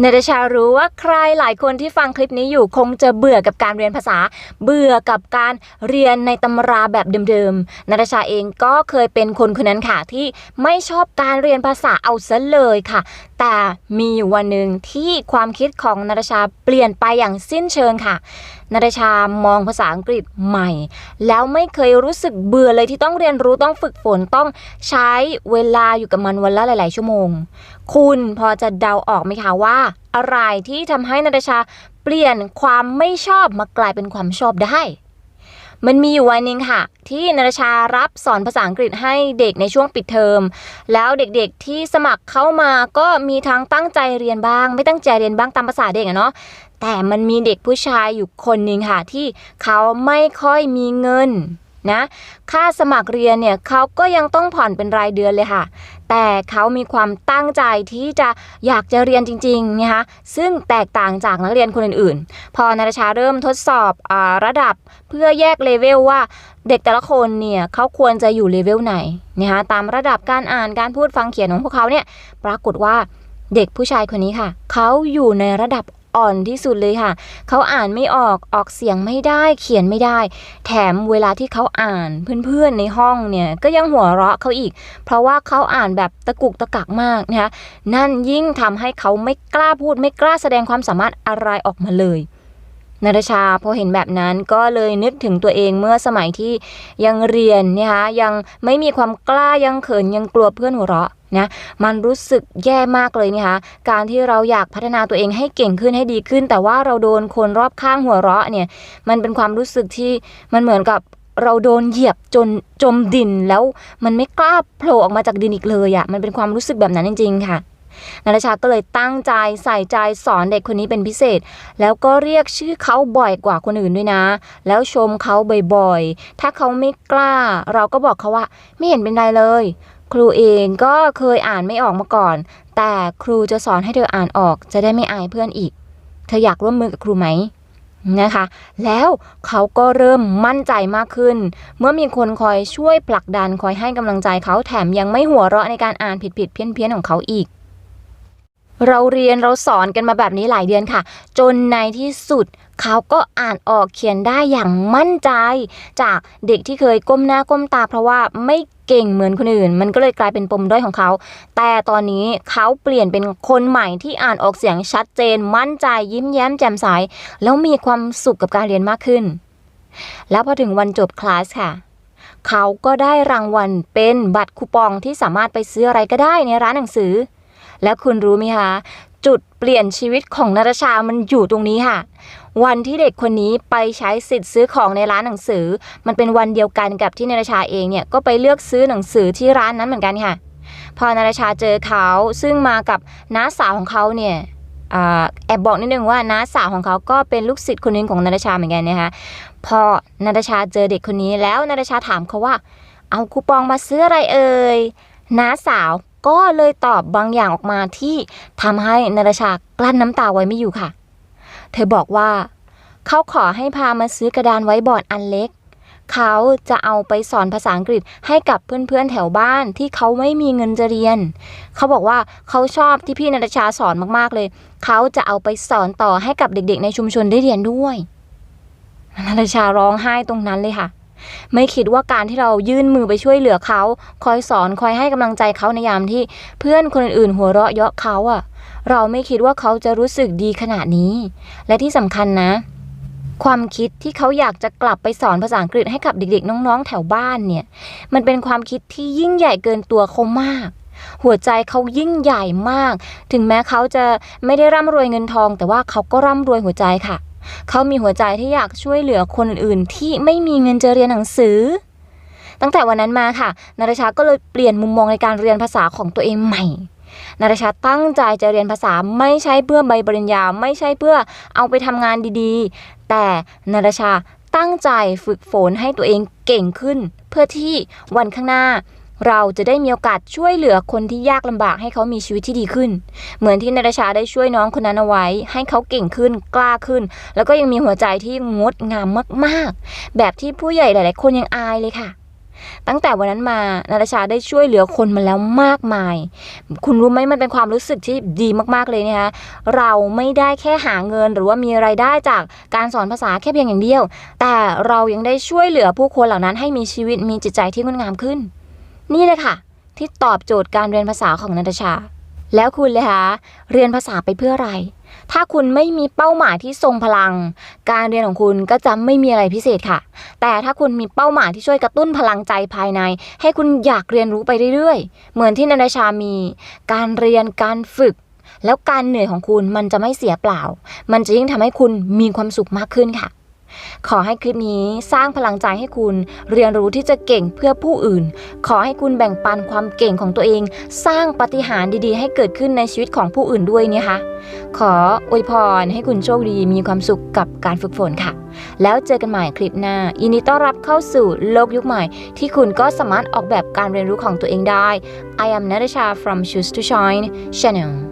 นาตาชารู้ว่าใครหลายคนที่ฟังคลิปนี้อยู่คงจะเบื่อกับการเรียนภาษา เบื่อกับการเรียนในตำราแบบเดิมๆนาตาชาเองก็เคยเป็นคนคนนั้นค่ะที่ไม่ชอบการเรียนภาษาเอาซะเลยค่ะ แต่มีอยู่วันหนึ่งที่ความคิดของนาตาชาเปลี่ยนไปอย่างสิ้นเชิงค่ะนาตาชามองภาษาอังกฤษใหม่ แล้วไม่เคยรู้สึกเบื่อเลยที่ต้องเรียนรู้ต้องฝึกฝนต้องใช้เวลาอยู่กับมันวันละหลาย ๆ ชั่วโมง คุณพอจะเดาออกไหมคะว่า อะไรที่ทำให้นาตาชาเปลี่ยนความไม่ชอบมากลายเป็นความชอบได้ มันมีอยู่วันหนึ่งค่ะ ที่นรชารับสอนภาษาอังกฤษให้เด็กในช่วงปิดเทอม แล้วเด็กๆที่สมัครเข้ามาก็มีทั้งตั้งใจเรียนบ้าง ไม่ตั้งใจเรียนบ้างตามภาษาเด็กอะเนาะแต่มันมีเด็กผู้ชายอยู่คนหนึ่งค่ะ ที่เขาไม่ค่อยมีเงิน นะ ค่าสมัครเรียนเนี่ยเขาก็ยังต้องผ่อนเป็นรายเดือนเลยค่ะ แต่เขามีความตั้งใจที่จะอยากจะเรียนจริงๆนะคะซึ่งแตกต่างจากนักเรียนคนอื่นๆ พอนาตาชาเริ่มทดสอบอระดับเพื่อแยกเลเวลว่าเด็กแต่ละคนเนี่ยเขาควรจะอยู่เลเวลไหนนะคะตามระดับการอ่านการพูดฟังเขียนของพวกเขาเนี่ยปรากฏว่าเด็กผู้ชายคนนี้ค่ะ เขาอยู่ในระดับ อ่อนที่สุดเลยค่ะ เขาอ่านไม่ออกออกเสียงไม่ได้เขียนไม่ได้ แถมเวลาที่เขาอ่านเพื่อนๆในห้องเนี่ยก็ยังหัวเราะเขาอีก เพราะว่าเขาอ่านแบบตะกุกตะกักมากนะคะนั่นยิ่งทำให้เขาไม่กล้าพูดไม่กล้าแสดงความสามารถอะไรออกมาเลยนาตาชาพอเห็นแบบนั้นก็เลยนึกถึงตัวเองเมื่อสมัยที่ยังเรียนนะคะยังไม่มีความกล้ายังเขินยังกลัวเพื่อนหัวเราะ นะมันรู้สึกแย่มากเลยนะคะการที่เราอยากพัฒนาตัวเองให้เก่งขึ้นให้ดีขึ้น แต่ว่าเราโดนคนรอบข้างหัวเราะเนี่ยมันเป็นความรู้สึกที่มันเหมือนกับเราโดนเหยียบจนจมดินแล้วมันไม่กล้าโผล่ออกมาจากดินอีกเลยอะ่ะมันเป็นความรู้สึกแบบนั้นจริง ๆ ค่ะนาตาชาก็เลยตั้งใจใส่ใจสอนเด็กคนนี้เป็นพิเศษ แล้วก็เรียกชื่อเขาบ่อยกว่าคนอื่นด้วยนะ แล้วชมเขาบ่อยๆ ถ้าเขาไม่กล้า เราก็บอกเขาว่า ไม่เห็นเป็นไรเลย ครูเองก็เคยอ่านไม่ออกมาก่อน แต่ครูจะสอนให้เธออ่านออกจะได้ไม่อายเพื่อนอีก เธออยากร่วมมือกับครูไหมนะคะ แล้วเขาก็เริ่มมั่นใจมากขึ้น เมื่อมีคนคอยช่วยผลักดันคอยให้กำลังใจเขาแถมยังไม่หัวเราะในการอ่านผิดๆเพี้ยนๆของเขาอีกเราเรียนเราสอนกันมาแบบนี้หลายเดือนค่ะ จนในที่สุด เขาก็อ่านออกเขียนได้อย่างมั่นใจ จากเด็กที่เคยก้มหน้าก้มตาเพราะว่าไม่ เก่งเหมือนคนอื่น มันก็เลยกลายเป็นปมด้อยของเขา แต่ตอนนี้เขาเปลี่ยนเป็นคนใหม่ที่อ่านออกเสียงชัดเจน มั่นใจยิ้มแย้มแจ่มใสแล้วมีความสุขกับการเรียนมากขึ้น แล้วพอถึงวันจบคลาสค่ะเขาก็ได้รางวัลเป็นบัตรคูปองที่สามารถไปซื้ออะไรก็ได้ในร้านหนังสือ แล้วคุณรู้ไหมคะ จุดเปลี่ยนชีวิตของนาตาชามันอยู่ตรงนี้ค่ะ วันที่เด็กคนนี้ไปใช้สิทธิ์ซื้อของในร้านหนังสือ มันเป็นวันเดียวกันกับที่นาตาชาเองเนี่ยก็ไปเลือกซื้อหนังสือที่ร้านนั้นเหมือนกันค่ะ พอนาตาชาเจอเขาซึ่งมากับน้าสาวของเขาเนี่ยอแอบบอกนิดนึงว่าน้าสาวของเขาก็เป็นลูกศิษย์คนหนึงของนาตาชาเหมือนกันนะคะพอนาตาชาเจอเด็กคนนี้แล้วนาตาชาถามเขาว่า เอาคูปองมาซื้ออะไรเอ่ยน้าสาว ก็เลยตอบบางอย่างออกมาที่ทำให้นาตาชากลั้นน้ำตาไว้ไม่อยู่ค่ะ เธอบอกว่า เขาขอให้พามาซื้อกระดานไว้บอร์ดอันเล็ก เขาจะเอาไปสอนภาษาอังกฤษให้กับเพื่อนๆแถวบ้านที่เขาไม่มีเงินจะเรียน เขาบอกว่าเขาชอบที่พี่นาตาชาสอนมากๆเลย เขาจะเอาไปสอนต่อให้กับเด็กๆ ในชุมชนได้เรียนด้วยนาตาชาร้องไห้ตรงนั้นเลยค่ะ ไม่คิดว่าการที่เรายื่นมือไปช่วยเหลือเขา คอยสอนคอยให้กำลังใจเขาในยามที่เพื่อนคนอื่นๆ หัวเราะเยาะเขาอะเราไม่คิดว่าเขาจะรู้สึกดีขนาดนี้ และที่สำคัญนะ ความคิดที่เขาอยากจะกลับไปสอนภาษาอังกฤษให้กับเด็กๆ น้องๆ แถวบ้านเนี่ย มันเป็นความคิดที่ยิ่งใหญ่เกินตัวเขามากหัวใจเขายิ่งใหญ่มาก ถึงแม้เขาจะไม่ได้ร่ำรวยเงินทอง แต่ว่าเขาก็ร่ำรวยหัวใจค่ะ เขามีหัวใจที่อยากช่วยเหลือคนอื่นที่ไม่มีเงินจะเรียนหนังสือ ตั้งแต่วันนั้นมาค่ะ นาราชาก็เลยเปลี่ยนมุมมองในการเรียนภาษาของตัวเองใหม่นาราชาตั้งใจจะเรียนภาษาไม่ใช่เพื่อใบปริญญาไม่ใช่เพื่อเอาไปทำงานดีๆ แต่นาราชาตั้งใจฝึกฝนให้ตัวเองเก่งขึ้น เพื่อที่วันข้างหน้า เราจะได้มีโอกาสช่วยเหลือคนที่ยากลำบากให้เขามีชีวิตที่ดีขึ้น เหมือนที่นาราชาได้ช่วยน้องคนนั้นเอาไว้ ให้เขาเก่งขึ้นกล้าขึ้น แล้วก็ยังมีหัวใจที่งดงามมากๆ แบบที่ผู้ใหญ่หลาย ๆ คนยังอายเลยค่ะ ตั้งแต่วันนั้นมานาตาชาได้ช่วยเหลือคนมาแล้วมากมาย คุณรู้ไหมมันเป็นความรู้สึกที่ดีมากๆเลยนะคะเราไม่ได้แค่หาเงินหรือว่ามีไรายได้จากการสอนภาษาแค่เพียงอย่างเดียว แต่เรายังได้ช่วยเหลือผู้คนเหล่านั้นให้มีชีวิตมีจิตใจที่งดงามขึ้น นี่เลยค่ะ ที่ตอบโจทย์การเรียนภาษาของนาตาชา แล้วคุณเลยคะเรียนภาษาไปเพื่ออะไร ถ้าคุณไม่มีเป้าหมายที่ทรงพลัง การเรียนของคุณก็จะไม่มีอะไรพิเศษค่ะ แต่ถ้าคุณมีเป้าหมายที่ช่วยกระตุ้นพลังใจภายใน ให้คุณอยากเรียนรู้ไปเรื่อยๆ เหมือนที่นาดาชามี การเรียนการฝึกแล้วการเหนื่อยของคุณมันจะไม่เสียเปล่า มันจะยิ่งทำให้คุณมีความสุขมากขึ้นค่ะ ขอให้คลิปนี้สร้างพลังใจให้คุณเรียนรู้ที่จะเก่งเพื่อผู้อื่น ขอให้คุณแบ่งปันความเก่งของตัวเอง สร้างปฏิหารดีๆ ให้เกิดขึ้นในชีวิตของผู้อื่นด้วยนะคะ ขออวยพรให้คุณโชคดีมีความสุขกับการฝึกฝนค่ะ แล้วเจอกันใหม่คลิปหน้ายินดีต้อนรับเข้าสู่โลกยุคใหม่ ที่คุณก็สามารถออกแบบการเรียนรู้ของตัวเองได้ I am Natasha from Choose to Shine Channel